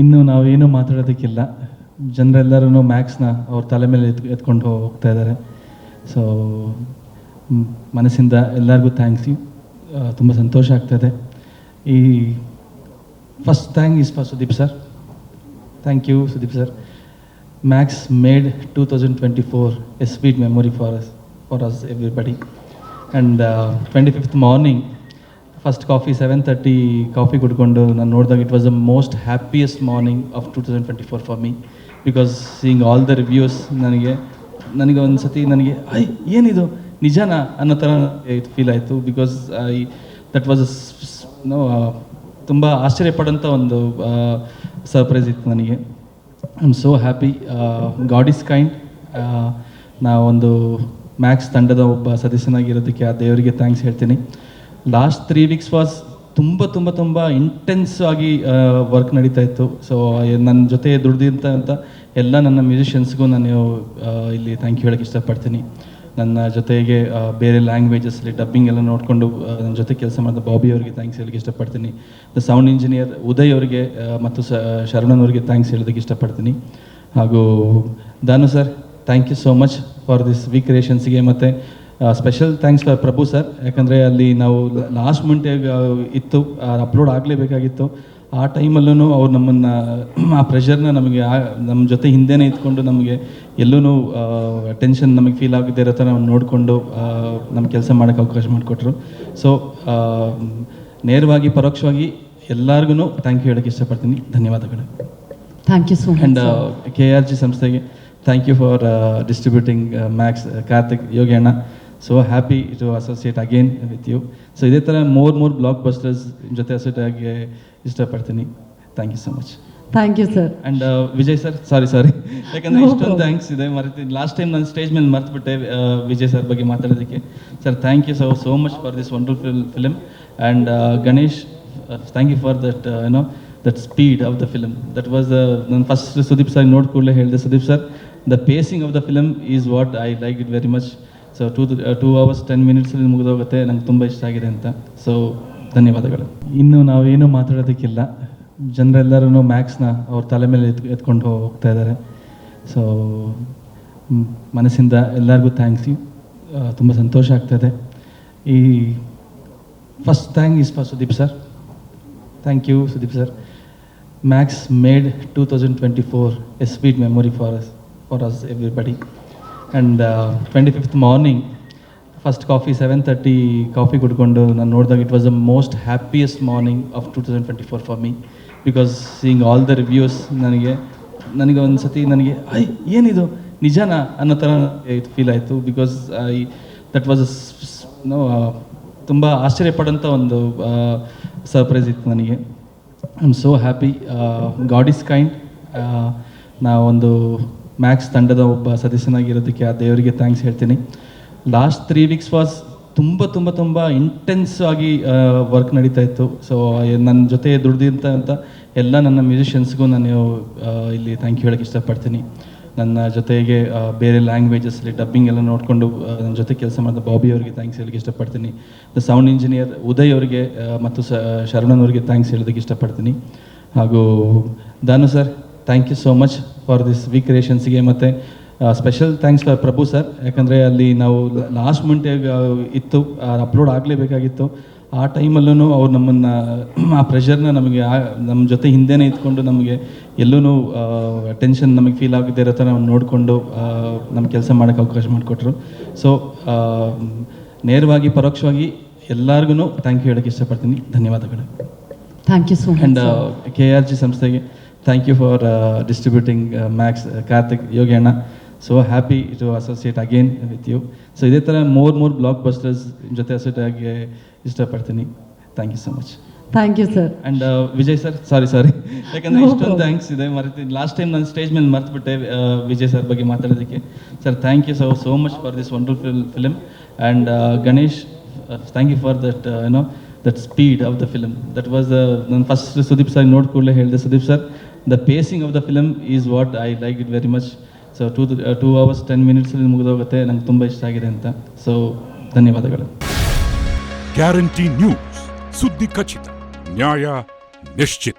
ಇನ್ನು ನಾವೇನು ಮಾತಾಡೋದಕ್ಕಿಲ್ಲ. ಜನರೆಲ್ಲರೂ ಮ್ಯಾಕ್ಸ್ನ ಅವ್ರ ತಲೆ ಮೇಲೆ ಎತ್, ಎತ್ಕೊಂಡು ಹೋಗ್ತಾ ಇದ್ದಾರೆ. ಸೊ ಮನಸ್ಸಿಂದ ಎಲ್ಲರಿಗೂ ಥ್ಯಾಂಕ್ಸ್ ಯು ತುಂಬ ಸಂತೋಷ ಆಗ್ತಾಯಿದೆ ಈ first thanks for Sudeep sir thank you Sudeep sir Max made two thousand twenty four a sweet memory for us for us everybody and twenty fifth morning first coffee seven thirty coffee ಕುಡ್ಕೊಂಡು ನಾನು ನೋಡಿದಾಗ it was the most happiest morning of two thousand twenty four for me because seeing all the reviews ನನಗೆ ನನಗೆ ಒಂದು ಸತಿ ನನಗೆ I ಏನಿದು? ನಿಜನಾ? ಅನ್ನೋ ಥರ ಫೀಲ್ ಆಯಿತು because I that was no ತುಂಬ ಆಶ್ಚರ್ಯಪಡೋಂಥ ಒಂದು ಸರ್ಪ್ರೈಸ್ ಇತ್ತು ನನಗೆ. I am so happy God is kind ನಾವೊಂದು ಮ್ಯಾಕ್ಸ್ ತಂಡದ ಒಬ್ಬ ಸದಸ್ಯನಾಗಿರೋದಕ್ಕೆ ಆ ದೇವರಿಗೆ ಥ್ಯಾಂಕ್ಸ್ ಹೇಳ್ತೀನಿ. ಲಾಸ್ಟ್ ತ್ರೀ ವೀಕ್ಸ್ ವಾಸ್ ತುಂಬ ತುಂಬ ತುಂಬ ಇಂಟೆನ್ಸ್ ಆಗಿ ವರ್ಕ್ ನಡೀತಾ ಇತ್ತು. ಸೊ ನನ್ನ ಜೊತೆ ದುಡ್ದಿಂತ ಅಂತ ಎಲ್ಲ ನನ್ನ ಮ್ಯೂಸಿಷಿಯನ್ಸ್ಗೂ ನಾನು ಇಲ್ಲಿ ಥ್ಯಾಂಕ್ ಯು ಹೇಳಕ್ಕೆ ಇಷ್ಟಪಡ್ತೀನಿ. ನನ್ನ ಜೊತೆಗೆ ಬೇರೆ ಲ್ಯಾಂಗ್ವೇಜಸ್ಲಿ ಡಬ್ಬಿಂಗ್ ಎಲ್ಲ ನೋಡಿಕೊಂಡು ನನ್ನ ಜೊತೆ ಕೆಲಸ ಮಾಡಿದ ಬಾಬಿ ಅವರಿಗೆ ಥ್ಯಾಂಕ್ಸ್ ಹೇಳೋಕ್ಕೆ ಇಷ್ಟಪಡ್ತೀನಿ. ದ ಸೌಂಡ್ ಇಂಜಿನಿಯರ್ ಉದಯ್ ಅವರಿಗೆ ಮತ್ತು ಶರಣನ್ ಅವರಿಗೆ ಥ್ಯಾಂಕ್ಸ್ ಹೇಳೋದಕ್ಕೆ ಇಷ್ಟಪಡ್ತೀನಿ. ಹಾಗೂ Dhanu sir thank you so much for this ವೀಕ್ರಿಯೇಷನ್ಸ್ಗೆ ಕ್ರಿಯೇಷನ್ಸ್ಗೆ ಮತ್ತು special thanks for Prabhu sir ಯಾಕಂದರೆ ಅಲ್ಲಿ ನಾವು ಲಾಸ್ಟ್ ಮಿನಿಟಿಗೆ ಇತ್ತು ಅಪ್ಲೋಡ್ ಆಗಲೇಬೇಕಾಗಿತ್ತು. ಆ ಟೈಮಲ್ಲೂ ಅವ್ರು ನಮ್ಮನ್ನು ಆ ಪ್ರೆಷರ್ನ ನಮಗೆ ನಮ್ಮ ಜೊತೆ ಹಿಂದೆನೇ ಇದ್ಕೊಂಡು ನಮಗೆ ಎಲ್ಲೂ ಟೆನ್ಷನ್ ನಮಗೆ ಫೀಲ್ ಆಗದೇ ಇರೋ ಥರ ನಾವು ನೋಡಿಕೊಂಡು ನಮ್ಮ ಕೆಲಸ ಮಾಡೋಕ್ಕೆ ಅವಕಾಶ ಮಾಡಿಕೊಟ್ರು. ಸೊ ನೇರವಾಗಿ ಪರೋಕ್ಷವಾಗಿ ಎಲ್ಲರಿಗೂ ಥ್ಯಾಂಕ್ ಯು ಹೇಳೋಕ್ಕೆ ಇಷ್ಟಪಡ್ತೀನಿ. ಧನ್ಯವಾದಗಳು. Thank you so and K R G ಸಂಸ್ಥೆಗೆ thank you for distributing Max Karthik ಯೋಗೇಣ so happy to associate again with you so ಇದೇ ಥರ ಮೋರ್ ಮೋರ್ ಬ್ಲಾಕ್ ಬಸ್ಟರ್ಸ್ ಜೊತೆ ಅಸೋಸಿಯೇಟ್ ಆಗಿ ಇಷ್ಟಪಡ್ತೀನಿ. Thank you so much thank you sir and Vijay sir sorry sorry ಯಾಕಂದರೆ ಇಷ್ಟೊಂದು. Thanks ಇದೆ ಮರಿತೀನಿ last time ನಾನು ಸ್ಟೇಜ್ ಮೇಲೆ ಮರ್ತುಬಿಟ್ಟೆ ವಿಜಯ್ ಸರ್ ಬಗ್ಗೆ ಮಾತಾಡೋದಕ್ಕೆ. Sir thank you so so much for this wonderful film and Ganesh thank you for that you know that speed of the film that was the ನಾನು first Sudeep sir ನೋಡ್ ಕೂಡಲೇ ಹೇಳಿದೆ Sudeep sir the pacing of the film is what I like it very much so two two hours ten ಮಿನಿಟ್ಸಲ್ಲಿ ಮುಗಿದೋಗುತ್ತೆ. ನಂಗೆ ತುಂಬ ಇಷ್ಟ ಆಗಿದೆ ಅಂತ. ಸೊ ಧನ್ಯವಾದಗಳು. ಇನ್ನು ನಾವೇನು ಮಾತಾಡೋದಕ್ಕಿಲ್ಲ. ಜನರೆಲ್ಲರೂ ಮ್ಯಾಕ್ಸ್ನ ಅವ್ರ ತಲೆ ಮೇಲೆ ಎತ್, ಎತ್ಕೊಂಡು ಹೋಗ್ತಾ ಇದ್ದಾರೆ ಸೊ ಮನಸ್ಸಿಂದ ಎಲ್ಲರಿಗೂ ಥ್ಯಾಂಕ್ಸ್ ತುಂಬ ಸಂತೋಷ ಆಗ್ತಾಯಿದೆ ಈ first thanks for Sudeep sir thank you Sudeep sir Max made two thousand twenty four a sweet memory for us for us everybody and twenty fifth morning first coffee seven thirty coffee ಕುಡ್ಕೊಂಡು ನಾನು ನೋಡಿದಾಗ it was the most happiest morning of two thousand twenty four for me because seeing all the reviews ನನಗೆ ನನಗೆ ಒಂದು ಸತಿ ನನಗೆ I ಏನಿದು? ನಿಜನಾ? ಅನ್ನೋ ಥರ ಫೀಲ್ ಆಯಿತು. Because I that was no ತುಂಬ ಆಶ್ಚರ್ಯಪಡೋಂಥ ಒಂದು ಸರ್ಪ್ರೈಸ್ ಇತ್ತು ನನಗೆ. I am so happy God is kind ನಾವೊಂದು ಮ್ಯಾಕ್ಸ್ ತಂಡದ ಒಬ್ಬ ಸದಸ್ಯನಾಗಿರೋದಕ್ಕೆ ಆ ದೇವರಿಗೆ ಥ್ಯಾಂಕ್ಸ್ ಹೇಳ್ತೀನಿ. ಲಾಸ್ಟ್ ತ್ರೀ ವೀಕ್ಸ್ ವಾಸ್ ತುಂಬ ತುಂಬ ತುಂಬ ಇಂಟೆನ್ಸ್ ಆಗಿ ವರ್ಕ್ ನಡೀತಾ ಇತ್ತು. ಸೊ ನನ್ನ ಜೊತೆ ದುಡ್ದಿದ್ದ ಅಂತ ಎಲ್ಲ ನನ್ನ ಮ್ಯೂಸಿಷಿಯನ್ಸ್ಗೂ ನಾನು ಇಲ್ಲಿ ಥ್ಯಾಂಕ್ ಯು ಹೇಳೋಕ್ಕೆ ಇಷ್ಟಪಡ್ತೀನಿ. ನನ್ನ ಜೊತೆಗೆ ಬೇರೆ ಲ್ಯಾಂಗ್ವೇಜಸ್ಲಿ ಡಬ್ಬಿಂಗ್ ಎಲ್ಲ ನೋಡಿಕೊಂಡು ನನ್ನ ಜೊತೆ ಕೆಲಸ ಮಾಡಿದ ಬಾಬಿ ಅವರಿಗೆ ಥ್ಯಾಂಕ್ಸ್ ಹೇಳೋಕ್ಕೆ ಇಷ್ಟಪಡ್ತೀನಿ. ದ ಸೌಂಡ್ ಇಂಜಿನಿಯರ್ ಉದಯ್ ಅವರಿಗೆ ಮತ್ತು ಸ, ಶರಣನ್ ಅವರಿಗೆ ಥ್ಯಾಂಕ್ಸ್ ಹೇಳೋದಕ್ಕೆ ಇಷ್ಟಪಡ್ತೀನಿ. ಹಾಗೂ Dhanu sir thank you so much for this V ಕ್ರಿಯೇಷನ್ಸ್ಗೆ ಮತ್ತು special thanks for Prabhu sir ಯಾಕಂದರೆ ಅಲ್ಲಿ ನಾವು ಲಾಸ್ಟ್ ಮಂಟೆ ಇತ್ತು ಅಪ್ಲೋಡ್ ಆಗಲೇಬೇಕಾಗಿತ್ತು. ಆ ಟೈಮಲ್ಲೂ ಅವ್ರು ನಮ್ಮನ್ನು ಆ ಪ್ರೆಷರ್ನ ನಮಗೆ ಆ- ನಮ್ಮ ಜೊತೆ ಹಿಂದೆನೇ ಇದ್ಕೊಂಡು ನಮಗೆ ಎಲ್ಲೂ ಟೆನ್ಷನ್ ನಮಗೆ ಫೀಲ್ ಆಗಿದ್ದೇ ಇರೋ ಥರ ನಾವು ನೋಡಿಕೊಂಡು ನಮ್ಮ ಕೆಲಸ ಮಾಡೋಕ್ಕೆ ಅವಕಾಶ ಮಾಡಿಕೊಟ್ರು. ಸೊ ನೇರವಾಗಿ ಪರೋಕ್ಷವಾಗಿ ಎಲ್ಲರಿಗೂ ಥ್ಯಾಂಕ್ ಯು ಹೇಳೋಕ್ಕೆ ಇಷ್ಟಪಡ್ತೀನಿ. ಧನ್ಯವಾದಗಳು. Thank you so much and K R G ಸಂಸ್ಥೆಗೆ thank you for distributing Max Karthik ಯೋಗೇಣ so happy to associate again with you so ಇದೇ ಥರ ಮೋರ್ ಮೋರ್ ಬ್ಲಾಕ್ ಬಸ್ಟರ್ಸ್ ಜೊತೆ ಅಸೋಸಿಯೇಟ್ ಆಗಿ ಇಷ್ಟಪಡ್ತೀನಿ. Thank you so much thank you sir and Vijay sir sorry sorry ಯಾಕಂದರೆ ಇಷ್ಟೊಂದು thanks ಇದೆ ಮರಿತೀನಿ last time ನಾನು ಸ್ಟೇಜ್ ಮೇಲೆ ಮರ್ತುಬಿಟ್ಟೆ ವಿಜಯ್ ಸರ್ ಬಗ್ಗೆ ಮಾತಾಡೋದಕ್ಕೆ. Sir thank you so so much for this wonderful film and Ganesh thank you for that you know that speed of the film that was the ನಾನು first Sudeep sir ನೋಡ್ಕೊಳ್ಳೆ ಹೇಳಿದೆ Sudeep sir the pacing of the film is what I like it very much so two two hours ten ಮಿನಿಟ್ಸಲ್ಲಿ ಮುಗಿದೋಗುತ್ತೆ. ನಂಗೆ ತುಂಬ ಇಷ್ಟ ಆಗಿದೆ ಅಂತ. So ಧನ್ಯವಾದಗಳು. ಗ್ಯಾರಂಟಿ ನ್ಯೂಸ್ ಸುದ್ದಿ ಖಚಿತ ನ್ಯಾಯ ನಿಶ್ಚಿತ